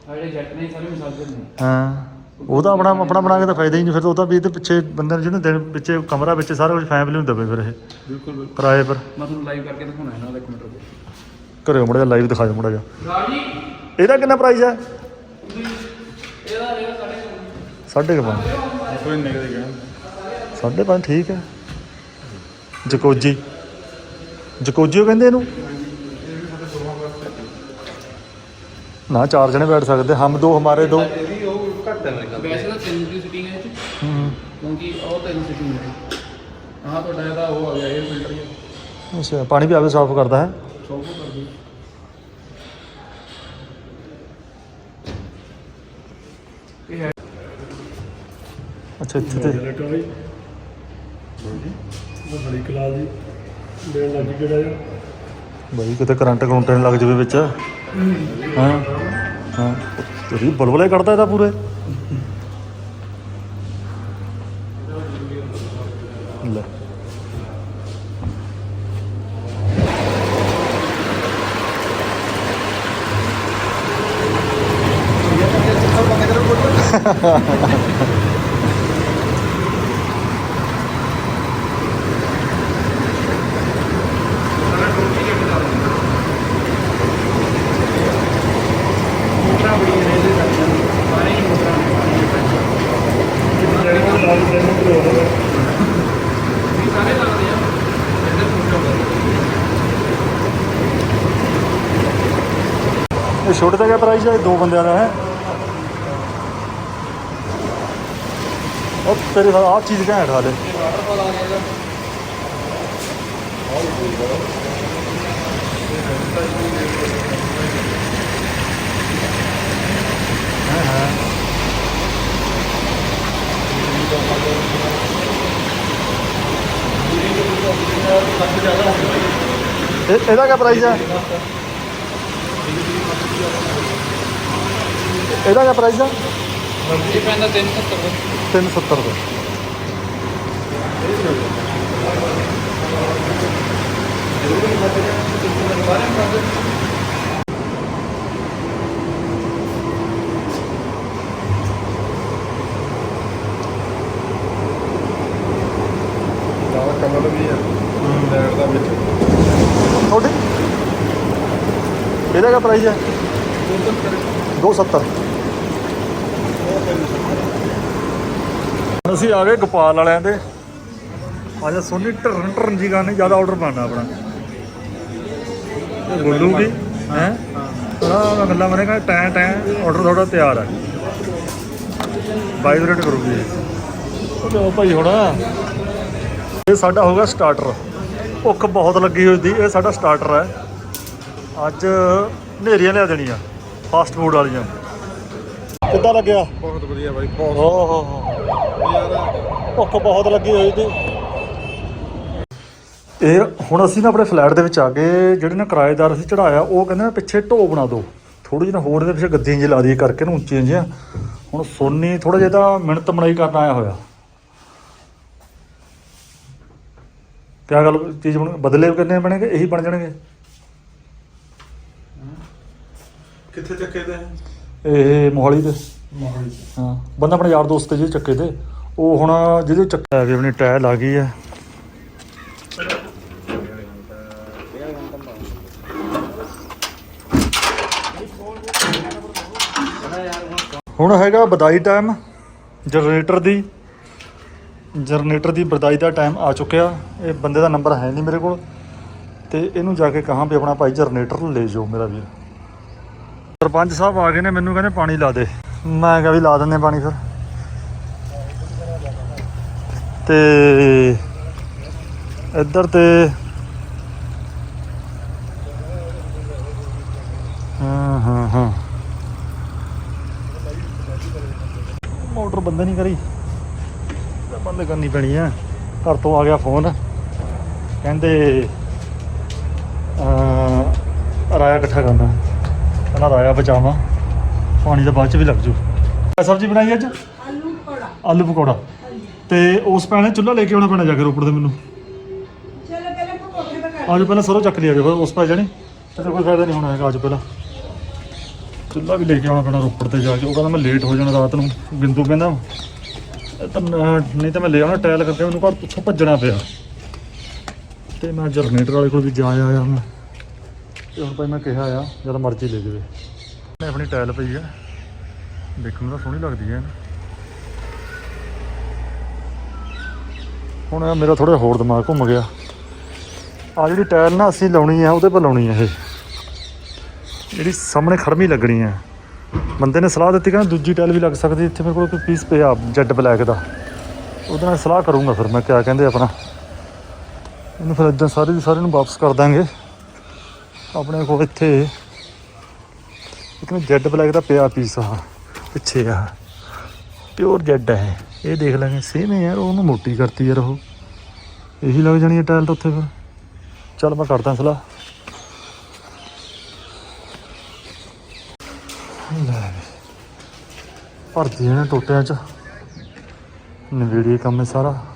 ਆ ਜਿਹੜੇ ਜੈਟ ਨੇ ਸਾਰੇ ਮਸਾਜਰ ਨੇ। ਹਾਂ। ਉਹਦਾ ਆਪਣਾ ਆਪਣਾ ਬਣਾ ਕੇ ਤਾਂ ਫਾਇਦਾ ਹੀ ਨਹੀਂ ਫਿਰ ਤਾਂ ਉਹਦਾ ਵੀ ਇਹਦੇ ਪਿੱਛੇ ਬੰਦੇ ਨੂੰ ਜਿਹਨੂੰ ਦਿਨ ਪਿੱਛੇ ਕਮਰਾ ਵਿੱਚ ਸਾਰਾ ਕੁਝ ਫੈਮਿਲੀ ਨੂੰ ਦਵੇ ਫਿਰ ਇਹ। ਬਿਲਕੁਲ ਬਿਲਕੁਲ। ਕਿਰਾਏ ਪਰ। ਮੈਂ ਤੁਹਾਨੂੰ ਲਾਈਵ ਕਰਕੇ ਦਿਖਾਉਣਾ ਇਹਨਾਂ ਦਾ ਇੱਕ ਮਿੰਟ ਰੁਕੋ। ਘਰੇ ਮੁੜਾ ਲਾਈਵ ਦਿਖਾਓ ਮੁੜਾ ਜਾ। ਰਾਜੀ ਇਹਦਾ ਕਿੰਨਾ ਪ੍ਰਾਈਸ ਹੈ? ਇਹਦਾ ਰੇਟ ਸਾਡੇ ਸਾਢੇ ਕੁ ਪੰਜ ਕੋਈ ਨਿਕਲ ਗਿਆ ਸਾਢੇ ਪੰਜ ਠੀਕ ਹੈ। ਜਕੋਜੀ। ਜਕੋਜੀ ਉਹ ਕਹਿੰਦੇ ਇਹਨੂੰ? ਨਾ ਚਾਰ ਜਣੇ ਬੈਠ ਸਕਦੇ। ਹਮ ਦੋ ਹਮਾਰੇ ਦੋ। ਮੇਰੇ ਖਿਆਲ ਵੈਸੇ ਤਾਂ ਤਿੰਨ ਦੀ ਸਿਟਿੰਗ ਹੈ ਇਹ 'ਚ। ਹੂੰ। ਕਿਉਂਕਿ ਉਹ ਤਿੰਨ ਸਿਟਿੰਗ ਹੈ ਆਹ ਤੁਹਾਡਾ ਇਹਦਾ ਉਹ ਆ ਗਿਆ 에ਅਰ ਫਿਲਟਰ ਹੀ ਅੱਛਾ ਪਾਣੀ ਵੀ ਆਵੇ ਸਾਫ਼ ਕਰਦਾ ਹੈ। ਸੌ ਕੋ ਕਰ ਦਿਓ ਇਹ ਹੈ। ਅੱਛਾ ਇੱਥੇ ਤੇ। ਲੈਟਰ ਵੀ ਉਹ ਬੜੀ ਕਲਾਸ ਦੀ ਦੇਣ ਲੱਗੀ ਕਿਹੜਾ ਜਿਹਾ? ਬਾਈ ਕਿਤੇ ਕਰੰਟ ਕਰੰਟ ਲੱਗ ਜਾਵੇ ਵਿੱਚ। ਹਾਂ। ਹਾਂ। ਤੇਰੀ ਬਲਬਲੇ ਕੱਢਦਾ ਇਹਦਾ ਪੂਰੇ। ਲੈ ਇਹ ਛੋਟੇ ਦਾ ਕਿਆ ਪ੍ਰਾਈਸ ਹੈ ਇਹ ਦੋ ਬੰਦਿਆਂ ਦਾ ਹੈ। ਉਹ ਤੇਰੇ ਨਾਲ ਆਹ ਚੀਜ਼ ਘੈਂਟ ਹਾਲੇ ਹਾਂ ਹਾਂ ਇਹ- ਇਹਦਾ ਕਿਆ ਪ੍ਰਾਈਸ ਹੈ ਇਹਦਾ ਕਿਆ ਪ੍ਰਾਈਸ ਹੈ ਇਹ ਪੈਂਦਾ 370 ਦਾ। 370 ਰੁਪਏ ਨਾਲ ਕਲਰ ਵੀ ਆ ਲੈਟ ਦਾ ਵਿੱਚ ਤੁਹਾਡੀ ਇਹਦਾ ਕਿਆ ਪ੍ਰਾਈਸ ਹੈ? 270 ਅਸੀਂ ਆ ਗਏ ਗੋਪਾਲ ਵਾਲਿਆਂ ਦੇ। ਅੱਜ ਸੋਨੀ ਟਰਨ ਟਰਨ ਜੀ ਗਾਣੇ ਜ਼ਿਆਦਾ ਆਰਡਰ ਪਾਣਾ ਆਪਣਾ। ਇਹ ਬੋਲੂਗੀ ਹੈ? ਹਾਂ ਗੱਲਾਂ ਮਨੇ ਕਹਿੰਦਾ ਟੈਂ ਟੈਂ ਆਰਡਰ ਤੁਹਾਡਾ ਤਿਆਰ ਹੈ। ਵਾਈਬ੍ਰੇਟ ਕਰੂਗੀ ਇਹ। ਉਹ ਲਓ ਭਾਈ ਹੁਣ। ਇਹ ਸਾਡਾ ਹੋਗਾ ਸਟਾਰਟਰ ਭੁੱਖ ਬਹੁਤ ਲੱਗੀ ਹੋਈ ਦੀ ਇਹ ਸਾਡਾ ਸਟਾਰਟਰ ਹੈ। ਅੱਜ ਨੇਰੀਆਂ ਲਿਆ ਦੇਣੀਆਂ ਫਾਸਟ ਫੂਡ ਵਾਲੀਆਂ। ਕਿੱਦਾਂ ਲੱਗਿਆ? ਬਹੁਤ ਵਧੀਆ ਬਾਈ ਬਹੁਤ ਓ ਹੋ ਹੋ ਯਾਰ ਭੁੱਖ ਬਹੁਤ ਲੱਗੀ ਹੋਈ ਸੀ। ਇਹ ਹੁਣ ਅਸੀਂ ਨਾ ਆਪਣੇ ਫਲੈਟ ਦੇ ਵਿੱਚ ਆ ਕੇ ਜਿਹੜੇ ਨਾ ਕਿਰਾਏਦਾਰ ਅਸੀਂ ਚੜਾਇਆ ਉਹ ਕਹਿੰਦੇ ਨੇ ਪਿੱਛੇ ਢੋ ਬਣਾ ਦਿਓ। ਥੋੜੀ ਜਿਹੀ ਨਾ ਹੋਰ ਇਹਦੇ ਪਿੱਛੇ ਗੱਦੀਆਂ ਜਿਹੀ ਲਾ ਦਈਏ ਕਰਕੇ ਨਾ ਉੱਚੀਆਂ ਜਿਹੀਆਂ। ਹੁਣ ਸੋਨੀ ਥੋੜਾ ਜਿਹਾ ਤਾਂ ਮਿਹਨਤ ਮਨਾਈ ਕਰਨ ਆਇਆ ਹੋਇਆ। ਕਿਆ ਗੱਲ ਚੀਜ਼ ਬਣ ਬਦਲੇ ਕਿੰਨੇ ਬਣੇਗੇ ਇਹੀ ਬਣ ਜਾਣਗੇ? ਕਿੱਥੇ ਚੱਕੇ ਦੇ ਇਹ ਮੋਹਾਲੀ ਦੇ। ਮੋਹਾਲੀ ਹਾਂ। ਬੰਦਾ ਆਪਣੇ ਯਾਰ ਦੋਸਤ ਜਿਹਦੇ ਚੱਕੇ ਤੇ। ਉਹ ਹੁਣ ਜਿਹਦੇ ਚੱਕਾ ਵੀ ਆਪਣੀ ਟਾਇਰ ਲੱਗ ਗਈ ਹੈ ਹੁਣ ਹੈਗਾ ਬਦਾਈ ਟਾਈਮ ਜਨਰੇਟਰ ਦੀ ਜਨਰੇਟਰ ਦੀ ਬਦਾਈ ਦਾ ਟਾਈਮ ਆ ਚੁੱਕਿਆ। ਇਹ ਬੰਦੇ ਦਾ ਨੰਬਰ ਹੈ ਨਹੀਂ ਮੇਰੇ ਕੋਲ। ਤੇ ਇਹਨੂੰ ਜਾ ਕੇ ਕਹਾਂ ਵੀ ਆਪਣਾ ਭਾਈ ਜਨਰੇਟਰ ਲੈ ਜਾਓ ਮੇਰਾ ਵੀਰ। ਸਰਪੰਚ ਸਾਹਿਬ ਆ ਗਏ ਨੇ, ਮੈਨੂੰ ਕਹਿੰਦੇ ਪਾਣੀ ਲਾ ਦੇ। ਮੈਂ ਕਿਹਾ ਵੀ ਲਾ ਦਿੰਦੇ ਪਾਣੀ ਫਿਰ। ਤੇ ਇੱਧਰ ਤੇ ਹਾਂ ਹਾਂ ਹਾਂ। ਮੋਟਰ ਬੰਦ ਨਹੀਂ ਕਰੀ। ਬੰਦ ਕਰਨੀ ਪੈਣੀ ਆ। ਘਰ ਤੋਂ ਆ ਗਿਆ ਫੋਨ। ਕਹਿੰਦੇ, ਅਹ, ਰਾਇਆ ਇਕੱਠਾ ਕਰਨਾ। ਕਹਿੰਦਾ ਰਾਇਆ ਬਚਾਵਾਂ ਪਾਣੀ ਤਾਂ ਬਾਅਦ ਚ ਵੀ ਲੱਗ ਜੂ। ਕੀ ਸਬਜ਼ੀ ਬਣਾਈ ਅੱਜ? ਆਲੂ ਪਕੌੜਾ। ਆਲੂ ਪਕੌੜਾ। ਤੇ ਉਸ ਪੈਣੇ ਚੁੱਲ੍ਹਾ ਲੈ ਕੇ ਆਉਣਾ ਪੈਣਾ ਜਾ ਕੇ ਰੋਪੜ ਦੇ ਮੈਨੂੰ। ਚਲੋ ਪਹਿਲਾਂ ਪਕੌੜੇ ਦਾ ਕਰ ਆਜੋ ਪਹਿਲਾਂ ਸਰੋਂ ਚੱਕ ਲਿਆ ਜਾਓ ਉਸ ਪੈ ਜਾਣੀ। ਤੇ ਕੋਈ ਫਾਇਦਾ ਨਹੀਂ ਹੋਣਾ ਹੈਗਾ ਆਜੋ ਪਹਿਲਾਂ। ਚੁੱਲ੍ਹਾ ਵੀ ਲੈ ਕੇ ਆਉਣਾ ਪੈਣਾ ਰੋਪੜ ਤੇ ਜਾ ਕੇ। ਉਹ ਕਹਿੰਦਾ ਮੈਂ ਲੇਟ ਹੋ ਜਾਣਾ ਰਾਤ ਨੂੰ ਬਿੰਦੂ ਕਹਿੰਦਾ। ਇਹ ਤਾਂ ਨਹੀਂ ਤਾਂ ਮੈਂ ਲੈ ਆਉਣਾ ਟਾਇਲ ਕਰਕੇ ਉਹਨੂੰ ਘਰ ਪਿੱਛੋਂ ਭੱਜਣਾ ਪਿਆ। ਤੇ ਮੈਂ ਜਰਨੇਟਰ ਵਾਲੇ ਕੋਲ ਵੀ ਜਾ ਆਇਆ ਮੈਂ। ਤੇ ਹੁਣ ਭਾਈ ਮੈਂ ਕਿਹਾ ਆ ਜਦ ਮਰਜ਼ੀ ਲੈ ਜਾਵੇ। ਨੇ ਆਪਣੀ ਟਾਇਲ ਪਈ ਆ। ਦੇਖਣ ਨੂੰ ਤਾਂ ਸੋਹਣੀ ਲੱਗਦੀ ਹੈ ਹੁਣ ਮੇਰਾ ਥੋੜਾ ਹੋਰ ਦਿਮਾਗ ਘੁੰਮ ਗਿਆ। ਆ ਜਿਹੜੀ ਟਾਇਲ ਨਾ ਅਸੀਂ ਲਾਉਣੀ ਆ ਉਹਦੇ ਪਰ ਲਾਉਣੀ ਆ ਇਹ। ਜਿਹੜੀ ਸਾਹਮਣੇ ਖੜਮੀ ਲੱਗਣੀ ਆ। ਬੰਦੇ ਨੇ ਸਲਾਹ ਦਿੱਤੀ ਕਹਿੰਦਾ ਦੂਜੀ ਟਾਇਲ ਵੀ ਲੱਗ ਸਕਦੀ ਇੱਥੇ ਮੇਰੇ ਕੋਲ ਕੋਈ ਪੀਸ ਪਿਆ ਜੈਡ ਬਲੈਕ ਦਾ। ਉਹਦੇ ਨਾਲ ਸਲਾਹ ਕਰੂੰਗਾ ਫਿਰ ਮੈਂ ਕਿਆ ਕਹਿੰਦੇ ਆਪਣਾ। ਇਹਨੂੰ ਫਿਰ ਇਦਾਂ ਸਾਰੇ ਦੀ ਸਾਰੇ ਨੂੰ ਵਾਪਸ ਕਰ ਦਾਂਗੇ। ਆਪਣੇ ਕੋਲ ਇੱਥੇ ਇੱਕ ਨਾ ਜੈੱਡ ਬਲੈਕ ਦਾ ਪਿਆ ਪੀਸ ਆ, ਪਿੱਛੇ ਆ। ਪਿਓਰ ਜੈੱਡ ਹੈ ਇਹ। ਦੇਖ ਲਾਂਗੇ। ਸੇਮ ਹੈ ਯਾਰ ਉਹਨੂੰ ਮੋਟੀ ਕਰਤੀ ਯਾਰ ਉਹ। ਇਹੀ ਲੱਗ ਜਾਣੀ ਹੈ ਟਾਇਲ ਤਾਂ ਉੱਥੇ ਫਿਰ। ਚੱਲ ਮੈਂ ਕਰਦਾ ਸਲਾਹ। ਭਰਤੀ ਇਹਨਾਂ ਟੋਟਿਆਂ ਚ। ਨਵੇੜੀ ਕੰਮ ਸਾਰਾ।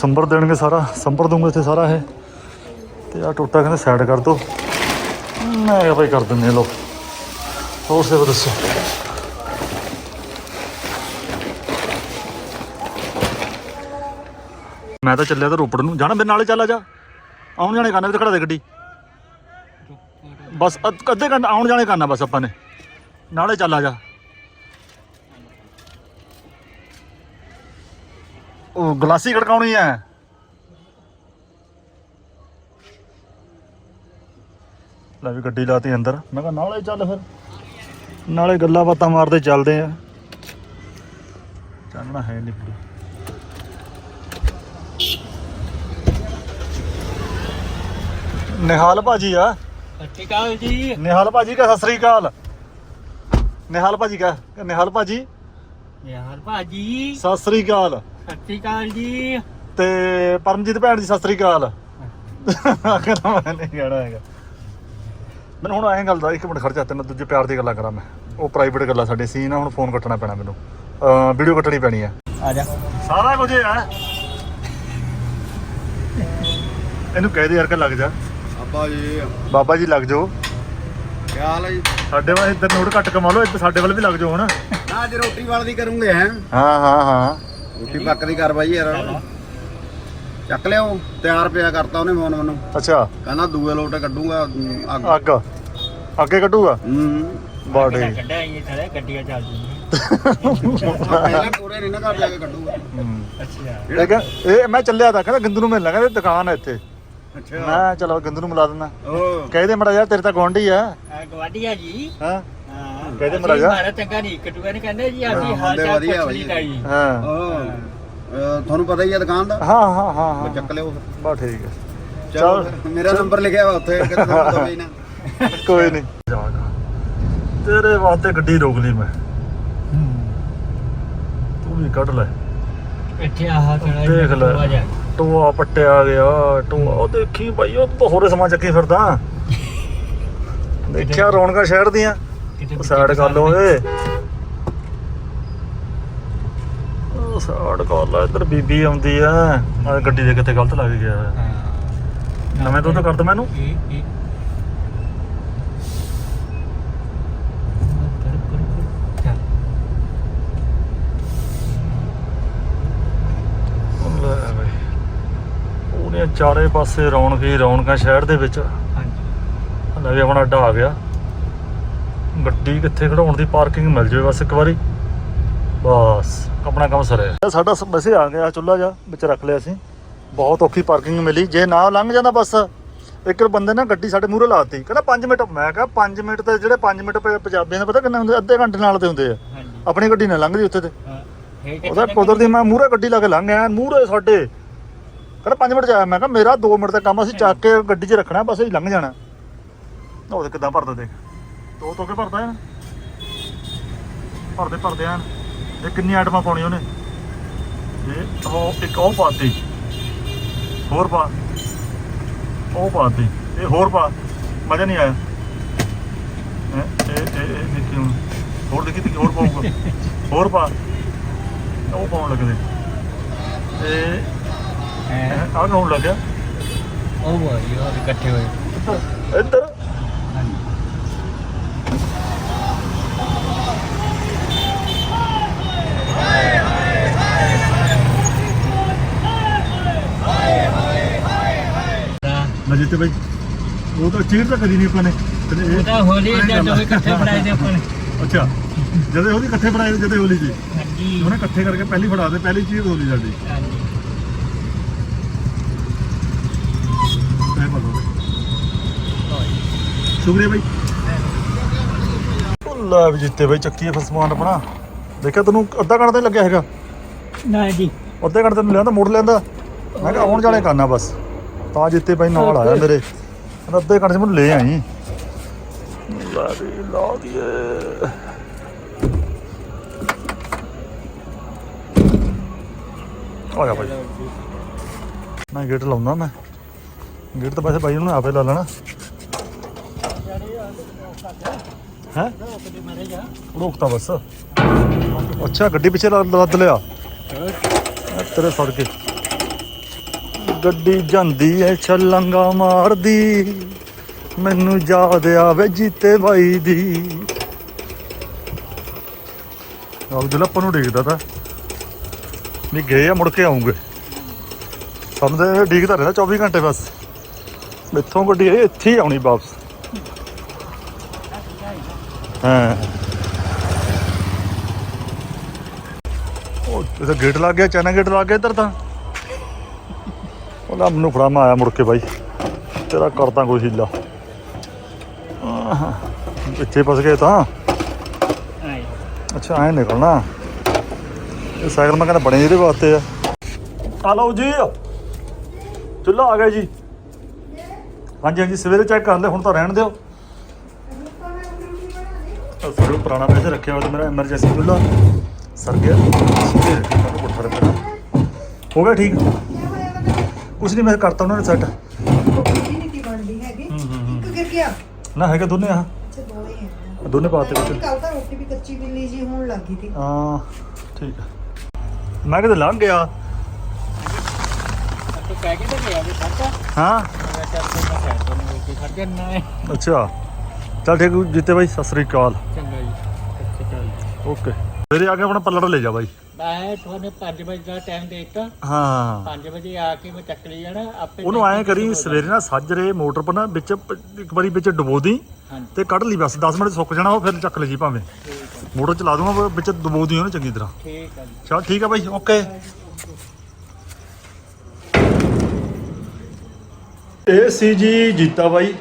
ਸੰਭਰ ਦੇਣਗੇ ਸਾਰਾ, ਸੰਭਰ ਦੂੰਗੇ ਇੱਥੇ ਸਾਰਾ ਇਹ। ਤੇ ਆ ਟੋਟਾ ਕਹਿੰਦੇ ਸਾਈਡ ਕਰ ਦੋ। ਮੈਂ ਕਿਹਾ ਭਾਈ ਕਰ ਦਿੰਦੇ ਆ ਲੋ ਹੋਰ ਸੇਵਾ ਦੱਸੋ। ਮੈਂ ਤਾਂ ਚੱਲਿਆ ਤਾਂ ਰੋਪੜ ਨੂੰ। ਜਾਣਾ ਮੇਰੇ ਨਾਲੇ ਚੱਲ ਆ ਜਾ। ਆਉਣ ਜਾਣੇ ਕਰਨਾ ਵੀ ਖੜਾ ਦੇ ਗੱਡੀ। ਬਸ ਅੱਧ- ਅੱਧੇ ਘੰਟੇ ਆਉਣ ਜਾਣੇ ਕਰਨਾ ਬਸ ਆਪਾਂ ਨੇ। ਨਾਲੇ ਚੱਲ ਆ ਜਾ। ਉਹ ਗਲਾਸੀ ਖੜਕਾਉਣੀ ਹੈ ਲੈ ਵੀ ਗੱਡੀ ਲਾਤੀ ਅੰਦਰ। ਮੈਂ ਕਿਹਾ ਨਾਲੇ ਚੱਲ ਫਿਰ। ਨਾਲੇ ਗੱਲਾਂ ਬਾਤਾਂ ਮਾਰਦੇ ਚੱਲਦੇ ਆ। ਚਾਨਣਾ ਹੈ ਨਹੀਂ ਪੂਰੀ। ਨਿਹਾਲ ਭਾਜੀ ਆ। ਸਤਿ ਸ਼੍ਰੀ ਜੀ। ਨਿਹਾਲ ਭਾਜੀ ਕਾ ਸਤਿ ਸ੍ਰੀ ਅਕਾਲ। ਨਿਹਾਲ ਭਾਜੀ ਕਾ ਨਿਹਾਲ ਭਾਜੀ। ਯਾਰ ਭਾਜੀ। ਸਤਿ ਸ੍ਰੀ ਅਕਾਲ। ਸਤਿ ਸ਼੍ਰੀ ਅਕਾਲ ਜੀ। ਤੇ ਪਰਮਜੀਤ ਭੈਣ ਜੀ ਸਤਿ ਸ੍ਰੀ ਅਕਾਲ। ਕਹਿੰਦਾ ਮੈਂ ਨਹੀਂ ਕਹਿਣਾ ਹੈਗਾ। ਮੈਨੂੰ ਹੁਣ ਐਂ ਗੱਲ ਦਾ ਇੱਕ ਮਿੰਟ ਖਰਚਾ ਤੈਨੂੰ ਦੂਜੇ ਪਿਆਰ ਦੀ ਗੱਲਾਂ ਕਰਾਂ ਮੈਂ। ਉਹ ਪ੍ਰਾਈਵੇਟ ਗੱਲਾਂ ਸਾਡੇ ਸੀਨ ਆ ਹੁਣ ਫੋਨ ਕੱਟਣਾ ਪੈਣਾ ਮੈਨੂੰ। ਵੀਡੀਓ ਕੱਟਣੀ ਪੈਣੀ ਆ। ਆ ਜਾ। ਸਾਰਾ ਕੁਝ ਹੈ ਇਹਨੂੰ ਕਹਿ ਦੇ ਯਾਰ ਕਿ ਲੱਗ ਜਾ। ਅੱਬਾ ਜੀ। ਬਾਬਾ ਜੀ ਲੱਗ ਜਾਓ। ਕੀ ਹਾਲ ਹੈ ਜੀ? ਸਾਡੇ ਵੱਲ ਇੱਧਰ ਨੋਟ ਘੱਟ ਕਮਾ ਲਓ ਇੱਧਰ ਸਾਡੇ ਵੱਲ ਵੀ ਲੱਗ ਜਾਓ ਹੁਣ। ਨਾ ਅੱਜ ਰੋਟੀ ਵਾਲ ਦੀ ਕਰੂੰਗੇ ਹੈ। ਹਾਂ ਹਾਂ ਹਾਂ। ਰੋਟੀ ਪੱਕਦੀ ਕਰ ਬਾਈ ਯਾਰ ਚੱਕ ਲਿਓ ਤਿਆਰ ਪਿਆ ਕਰਤਾ ਉਹਨੇ ਫੋਨ ਮੈਨੂੰ ਅੱਛਾ। ਕਹਿੰਦਾ ਦੂਏ ਲੋਟੇ ਕੱਢੂਗਾ ਅੱਗ। ਅੱਗ। ਅੱਗੇ ਕੱਢੂਗਾ? ਹੂੰ। ਬਾਡੀ ਕੱਢਿਆ ਇਹ ਥੜੇ ਗੱਡੀਆਂ ਚੱਲਦੀਆਂ ਪੂਰੇ ਨਹੀਂ ਨਾ ਘਰ ਜਾ ਕੇ ਕੱਢੂਗਾ। ਅੱਛਾ। ਇਹ ਕਹਿ- ਇਹ ਮੈਂ ਚੱਲਿਆ ਤਾਂ ਕਹਿੰਦਾ ਗਿੰਦੂ ਨੂੰ ਮਿਲਣਾ ਕਹਿੰਦੇ ਦੁਕਾਨ ਹੈ ਇੱਥੇ। ਅੱਛਾ। ਮੈਂ ਚਲੋ ਗਿੰਦੂ ਨੂੰ ਮਿਲਾ ਦਿੰਦਾ। ਉਹ ਕਹਿ ਦੇ ਮੜਾ ਯਾਰ ਤੇਰੇ ਤਾਂ ਗੁਆਂਢੀ ਆ। ਆ ਗਵਾਡੀਆ ਜੀ। ਹਾਂ? ਕਹਿੰਦੇ ਮਹਾਰਾਜਾ। ਮਾਰਾ ਚੰਗਾ ਨਹੀਂ ਕਟੂਆ ਨਹੀਂ ਕਹਿੰਦੇ ਜੀ ਅਸੀਂ ਹਾਂ, ਹਾਲ ਚਾਲ ਵਧੀਆ ਪੁੱਛ ਵਧੀਆ। ਜੀ। ਹਾਂ। ਅਹ, ਤੁਹਾਨੂੰ ਪਤਾ ਹੀ ਆ ਦੁਕਾਨ ਦਾ? ਹਾਂ ਹਾਂ ਹਾਂ ਹਾਂ। ਚੱਕ ਲਿਓ ਫਿਰ। ਬਾ ਠੀਕ ਹੈ ਚਲੋ ਮੇਰਾ ਨੰਬਰ ਲਿਖਿਆ ਵਾ ਉੱਥੇ ਕਿਤੇ ਹੀ ਨਾ। ਕੋਈ ਨਹੀਂ। ਤੇਰੇ ਵਾਸਤੇ ਗੱਡੀ ਰੋਕ ਲਈ ਮੈਂ। ਤੂੰ ਵੀ ਕੱਢ ਲੈ। ਇੱਥੇ ਆਹ ਥੜਾ ਦੇਖ ਲੈ। ਟੋਆ ਪੱਟਿਆ ਗਿਆ ਟੋਆ। ਉਹ ਦੇਖੀ ਭਾਈ ਉਹ ਤਾਂ ਹੋਰੇ ਸਮਾਂ ਚੱਕੀ ਫਿਰਦਾ। ਦੇਖਿਆ ਰੌਣਕਾਂ ਸ਼ਹਿਰ ਦੀਆਂ। ਉਹ ਸਾਈਡ ਕਰ ਲਓ ਓਏ ਉਹ ਸਾਈਡ ਕਰ ਲੈ ਇੱਧਰ ਬੀਬੀ ਆਉਂਦੀ ਆ। ਆ ਗੱਡੀ ਦੇ ਕਿੱਥੇ ਗਲਤ ਲੱਗ ਗਿਆ। ਨਵੇਂ ਤੋਂ ਤਾਂ ਕਰ ਬਈ ਉਹਨੇ ਚਾਰੇ ਪਾਸੇ ਰੌਣਕ ਹੀ ਰੌਣਕਾਂ ਸ਼ਹਿਰ ਦੇ ਵਿੱਚ। ਹਾਂਜੀ। ਲੈ ਵੀ ਆਪਣਾ ਅੱਡਾ ਆ ਗਿਆ। ਗੱਡੀ ਕਿੱਥੇ ਖੜਾਉਣ ਦੀ ਪਾਰਕਿੰਗ ਮਿਲ ਜਾਵੇ ਬਸ ਇੱਕ ਵਾਰੀ। ਬਸ ਆਪਣਾ ਕੰਮ ਸਰਿਆ। ਸਾਡਾ ਵੈਸੇ ਆ ਗਿਆ ਚੁੱਲਾ ਜਾ ਵਿੱਚ ਰੱਖ ਲਿਆ ਸੀ। ਬਹੁਤ ਔਖੀ ਪਾਰਕਿੰਗ ਮਿਲੀ। ਜੇ ਨਾ ਲੰਘ ਜਾਂਦਾ ਬਸ ਇੱਕ ਬੰਦੇ ਨੇ ਗੱਡੀ ਸਾਡੇ ਮੂਹਰੇ ਲਾਤੀ। ਕਹਿੰਦਾ 5 ਮਿੰਟ ਮੈਂ ਕਿਹਾ 5 ਮਿੰਟ ਤੇ ਜਿਹੜੇ 5 ਮਿੰਟ ਪੰਜਾਬੀਆਂ ਦੇ ਪਤਾ ਕਿੰਨੇ ਹੁੰਦੇ? ਅੱਧੇ ਘੰਟੇ ਨਾਲ ਦੇ ਹੁੰਦੇ ਆ। ਆਪਣੀ ਗੱਡੀ ਨਾ ਲੰਘਦੀ ਉੱਥੇ ਤੇ। ਉਹਦਾ ਕੁਦਰਤੀ ਮੈਂ ਮੂਹਰੇ ਗੱਡੀ ਲਾ ਕੇ ਲੰਘ ਆਇਆ ਮੂਹਰੇ ਸਾਡੇ। ਕਹਿੰਦਾ 5 ਮਿੰਟ ਚ ਆਇਆ। ਮੈਂ ਕਿਹਾ ਮੇਰਾ 2 ਮਿੰਟ ਦਾ ਕੰਮ ਅਸੀਂ ਚੱਕ ਕੇ ਗੱਡੀ 'ਚ ਰੱਖਣਾ ਬਸ ਅਸੀਂ ਲੰਘ ਜਾਣਾ। ਉਹ ਤੇ ਕਿਦਾਂ ਭਰਦਾ ਦੇਖ। ਦੋ ਤੋਂ ਕੇ ਭਰਦਾ ਹੈ ਭਰਦੇ ਭਰਦੇ ਆਂ ਇਹ ਕਿੰਨੀ ਆਈਟਮਾਂ ਪਾਉਣੀ ਉਹਨੇ? ਇਹ ਉਹ ਇੱਕ ਉਹ ਪਾਤੀ ਹੋਰ ਪਾ ਉਹ ਪਾਤੀ ਇਹ ਹੋਰ ਪਾ ਮਜ਼ਾ ਨਹੀਂ ਆਇਆ? ਇਹ ਇਹ ਇਹ ਦੇਖੀ ਹੁਣ। ਹੋਰ ਦੇਖੀ ਤੇ ਹੋਰ ਪਾਊਗਾ। ਹੋਰ ਪਾ ਉਹ ਪਾਉਣ ਲੱਗਦੇ ਇਹ ਆਹ ਹੋਣ ਲੱਗਿਆ ਉਹ ਵਾਹ ਯਾਰ ਇਕੱਠੇ ਹੋਏ। ਇੱਧਰ। ਇੱਧਰ ਮੈਂ ਜਿੱਤੇ ਬਈ ਉਹ ਤਾਂ ਚੀਰ ਤਾਂ ਕਦੀ ਨਹੀਂ ਆਪਾਂ ਨੇ। ਕਦੇ ਉਹ ਇਹ- ਤਾਂ ਹੋਲੀ ਦੋਵੇਂ ਇਕੱਠੇ ਫੜਾਏ ਦੇ ਆਪਾਂ ਨੇ। ਅੱਛਾ ਜਦੋਂ ਉਹਦੀ ਇਕੱਠੇ ਬਣਾਏ ਜਦੇ ਹੋਲੀ ਜੀ ਹਾਂਜੀ। ਉਹਨੇ ਇਕੱਠੇ ਕਰਕੇ ਪਹਿਲੀ ਫੜਾ ਦੇ ਪਹਿਲੀ ਚੀਜ਼ ਹੋਲੀ ਸਾਡੀ। ਹਾਂਜੀ। ਐ ਬੋਲੋ ਸ਼ੁਕਰੀਆ ਬਾਈ। ਲੈ ਵੀ ਜਿੱਤੇ ਬਾਈ ਚੱਕੀ ਫਿਰ ਸਮਾਨ ਆਪਣਾ। ਦੇਖਿਆ ਤੈਨੂੰ ਅੱਧਾ ਘੰਟਾ ਤਾਂ ਨੀ ਲੱਗਿਆ ਹੈਗਾ? ਨਾ ਜੀ। ਅੱਧੇ ਘੰਟੇ ਤੈਨੂੰ ਲਿਆਂਦਾ ਮੋੜ ਲਿਆਂਦਾ? ਮੈਂ ਕਿਹਾ ਆਉਣ ਜਾਣੇ ਕਰਨਾ ਬਸ। ਤਾਂ ਜਿੱਤੇ ਬਾਈ ਨਾਲ ਆਇਆ ਮੇਰੇ। ਕਹਿੰਦਾ ਅੱਧੇ ਘੰਟੇ ਚ ਮੈਨੂੰ ਲੈ ਆਈ। ਲਾ ਦੇ ਲਾ ਦੀਏ ਆ ਜਾ ਭਾਈ ਮੈਂ ਗੇਟ ਲਾਉਂਦਾ ਮੈਂ। ਗੇਟ ਤਾਂ ਵੈਸੇ ਬਾਈ ਨੂੰ ਆਪੇ ਲਾ ਲੈਣਾ। ਹੈ? ਰੋਕਤਾ ਬਸ। ਅੱਛਾ ਗੱਡੀ ਪਿੱਛੇ ਲ- ਲੱਦ ਲਿਆ। ਤੇਰੇ ਫੜ ਕੇ। ਗੱਡੀ ਜਾਂਦੀ ਐ ਛਲੰਗਾ ਮਾਰਦੀ। ਮੈਨੂੰ ਯਾਦ ਆਵੇ ਜੀਤੇ ਬਾਈ ਦੀ। ਅਬਦੁੱਲਾ ਆਪਾਂ ਨੂੰ ਡਿੱਗਦਾ ਤਾਂ। ਵੀ ਗਏ ਆ, ਮੁੜ ਕੇ ਆਉਂਗੇ। ਸਮਝਦੇ ਡਿੱਗਦਾ ਰਹਿੰਦਾ 24 ਘੰਟੇ ਬਸ। ਇੱਥੋਂ ਗੱਡੀ ਇੱਥੇ ਹੀ ਆਉਣੀ ਵਾਪਸ। ਹਾਂ। ਉਹ ਇਹਦਾ ਗੇਟ ਲੱਗ ਗਿਆ ਚਾਈਨਾ ਗੇਟ ਲੱਗ ਗਿਆ ਇੱਧਰ ਤਾਂ। ਉਹਦਾ ਮੈਨੂੰ ਫੜਾ ਮੈਂ ਆਇਆ ਮੁੜ ਕੇ ਬਾਈ। ਤੇਰਾ ਕਰਦਾ ਕੋਈ ਹੀਲਾ। ਆਹ, ਪਿੱਛੇ ਫਸ ਗਏ ਤਾਂ। ਆਏ। ਅੱਛਾ ਐਂ ਨਿਕਲਣਾ। ਇਹ ਸਾਈਕਲ ਮੈਂ ਕਹਿੰਦਾ ਬਣੇ ਇਹਦੇ ਵਾਸਤੇ ਆ। ਆ ਲਓ ਜੀ। ਚੁੱਲ੍ਹਾ ਆ ਗਿਆ ਜੀ। ਹਾਂਜੀ ਹਾਂਜੀ ਸਵੇਰੇ ਚੈੱਕ ਕਰ ਲੈ ਹੁਣ ਤਾਂ ਰਹਿਣ ਦਿਓ। ਅਸਲ ਪੁਰਾਣਾ ਪੈਸੇ ਰੱਖਿਆ ਹੋਇਆ ਤੇ ਮੇਰਾ ਐਮਰਜੈਂਸੀ ਚੁੱਲ੍ਹਾ। ਸਰ ਗਿਆ। ਪੁੱਠਾ ਹੋ ਗਿਆ ਠੀਕ? ਕੁਛ ਨਹੀਂ ਮੈਂ ਕਰਤਾ ਉਹਨਾਂ ਨੇ ਸੈੱਟ ਨਹੀਂ ਤੀ ਬਣਦੀ ਹੈਗੀ ਇੱਕ ਗਿਰ ਗਿਆ। ਨਾ ਹੈਗਾ ਦੋਨੇ ਆ। ਅੱਛਾ ਦੋਵੇਂ ਹੈ ਦੋਨੇ ਪਾਤੇ ਵਿੱਚ। ਕੱਲ ਤਾਂ ਰੋਟੀ ਵੀ ਕੱਚੀ ਮਿਲੀ ਜੀ ਹੋਣ ਲੱਗੀ ਤੀ ਹਾਂ ਠੀਕ ਆ। ਮੈਂ ਕਿਤੇ ਲੰਘ ਗਿਆ। ਤੂੰ ਕਹਿ ਕੇ ਤਾਂ ਗਿਆ ਵੀ ਖੜਦਾ ਹਾਂ। ਮੈਂ ਚੱਲ ਫਿਰ ਮੈਂ ਸਾਈਡ ਤੋਂ ਨੂੰ ਕੇ ਖੜ ਜਾਣਾ ਹੈ। ਅੱਛਾ। ਚੱਲ ਠੀਕ ਆ, ਜੀਤੇ ਬਾਈ ਸਤਿ ਸ੍ਰੀ ਅਕਾਲ। ਚੰਗਾ ਜੀ। ਅੱਛਾ ਚੱਲ। ਓਕੇ। ਸਵੇਰੇ ਆ ਕੇ ਆਪਣਾ ਪੱਲੜ ਲੈ ਜਾ ਬਾਈ। ਮੈਂ ਤੁਹਾਨੂੰ 5 ਵਜੇ ਦਾ ਟਾਈਮ ਦੇ ਦਿੱਤਾ। ਹਾਂ। 5 ਵਜੇ ਆ ਕੇ ਮੈਂ ਚੱਕ ਲਈ ਜਾਣਾ ਆਪੇ ਉਹਨੂੰ ਐਂ ਕਰੀ ਸਵੇਰੇ ਨਾ ਸਾਜਰੇ ਮੋਟਰ ਪਰ ਨਾ ਵਿੱਚ ਪ- ਇੱਕ ਵਾਰੀ ਵਿੱਚ ਡੁਬੋ ਦੀ ਹਾਂਜੀ। ਤੇ ਕੱਢ ਲਈ ਬਸ 10 ਮਿੰਟ ਸੁੱਕ ਜਾਣਾ ਉਹ ਫਿਰ ਚੱਕ ਲਈ ਜੀ ਭਾਵੇਂ। ਮੋਟਰ ਚਲਾ ਦੂੰਗਾ ਵਿੱਚ ਡੁਬੋ ਦੀ ਉਹਨੂੰ ਚੰਗੀ ਤਰ੍ਹਾਂ। ਠੀਕ ਹੈ ਜੀ। ਚਲ ਠੀਕ ਆ ਬਾਈ ਓਕੇ। ਇਹ ਸੀ ਜੀ ਜੀਤਾ ਬਾਈ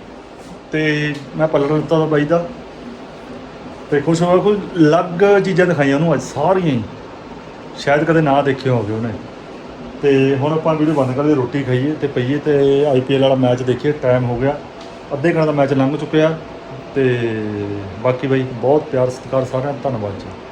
ਤੇ ਮੈਂ ਪੱਲੜ ਦਿੱਤਾ ਬਾਈ ਦਾ। ਤੇ ਖੁਸ਼ ਹੋਇਆ ਕੋਈ ਅਲੱਗ ਚੀਜ਼ਾਂ ਦਿਖਾਈਆਂ ਉਹਨੂੰ ਅੱਜ ਸਾਰੀਆਂ ਹੀ। ਸ਼ਾਇਦ ਕਦੇ ਨਾ ਦੇਖਿਆ ਹੋਵੇ ਉਹਨੇ। ਤੇ ਹੁਣ ਆਪਾਂ ਵੀਡੀਓ ਬੰਦ ਕਰਦੇ ਰੋਟੀ ਖਾਈਏ ਤੇ ਪਈਏ ਤੇ ਆਈਪੀਐਲ ਵਾਲਾ ਮੈਚ ਦੇਖੀਏ ਟਾਈਮ ਹੋ ਗਿਆ। ਅੱਧੇ ਘੰਟੇ ਦਾ ਮੈਚ ਲੰਘ ਚੁੱਕਿਆ ਤੇ ਬਾਕੀ ਬਾਈ, ਬਹੁਤ ਪਿਆਰ, ਸਤਿਕਾਰ ਸਾਰਿਆਂ ਦਾ, ਧੰਨਵਾਦ ਜੀ।